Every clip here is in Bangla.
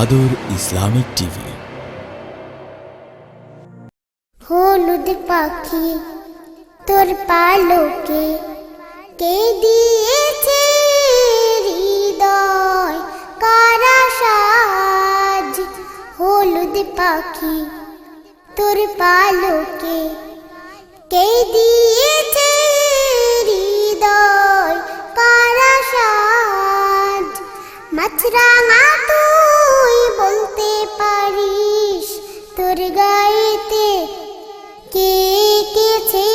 আদর ইসলামিক টিভি। হলুদ পাখি, তোর পালকে কে দিয়েছে হৃদয়? কারা সাজ? হলুদ পাখি, তোর পালকে কে দিয়েছে হৃদয়? কারা সাজ? মাছরাঙা গাইতে কে কেছে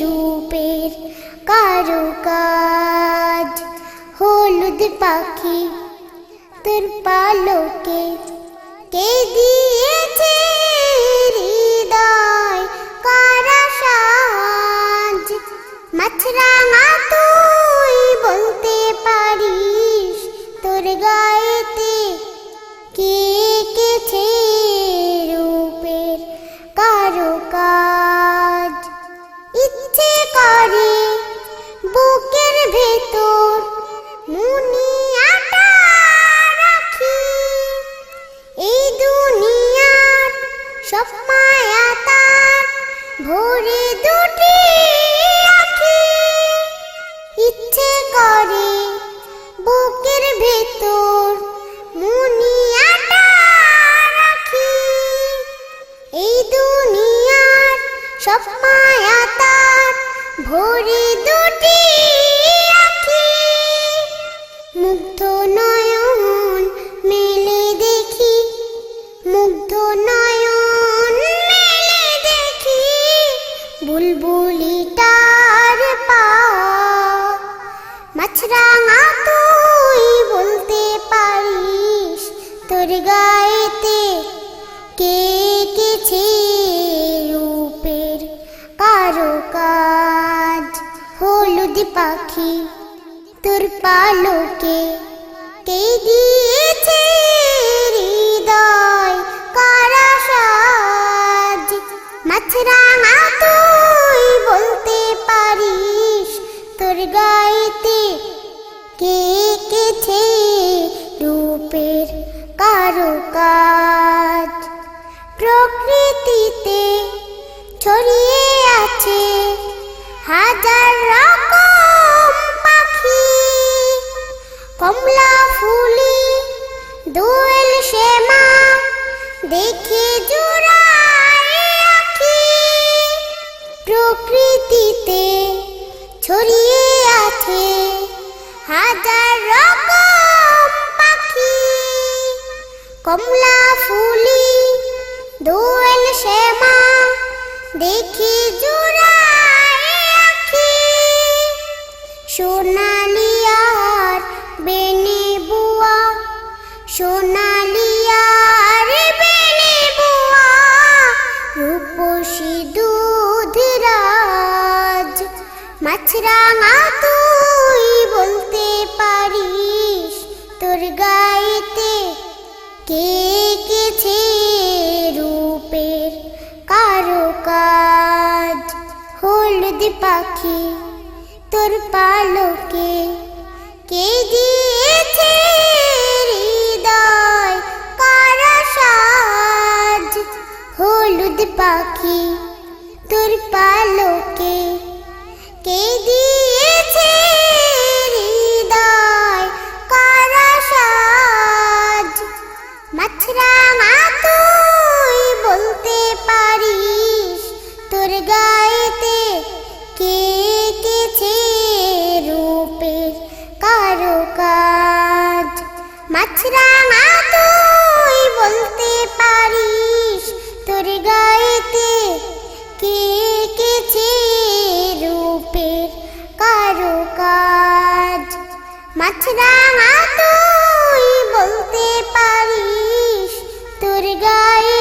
রূপের কারও কাজ হলুদ পাখি তোর পালকে কে দিয়েছে ভরে দুটি আঁখি। ইচ্ছে করে বুকের ভেতর রাখি। এই দুনিয়ার সব মায়া তার। ভরে দুটি তোর পালকে কে দিয়েছে হৃদয় কারা সাজ মাছরাঙা তুই বলতে পারিস, তোর গাইতে কে কেছে রূপের কারও কাজ প্রকৃতিতে ছড়িয়ে আছে হাজার কমলা ফুলি, দোয়েল শ্যামা, দেখে জোড়ায় আখি। প্রকৃতিতে ছড়িয়ে আছে হাজার রকম পাখি। কমলা ফুলি, দোয়েল শ্যামা সোনালিয়ার বেনে বুয়া রূপসী দুধ তুই বলতে পারিস তোর গাইতে কে কেছে রূপের কারও কাজ হলুদ পাখি তোর পালকে কে দিয়েছে? হলুদ পাখি, তোর পালকে কে দিয়েছে হৃদয় কারা বলতে পারিস, তোর গায়েতে কে কেছে রূপের মাছরাঙা তুই মাছরাঙা তুই বলতে পারিস তোর গায়ে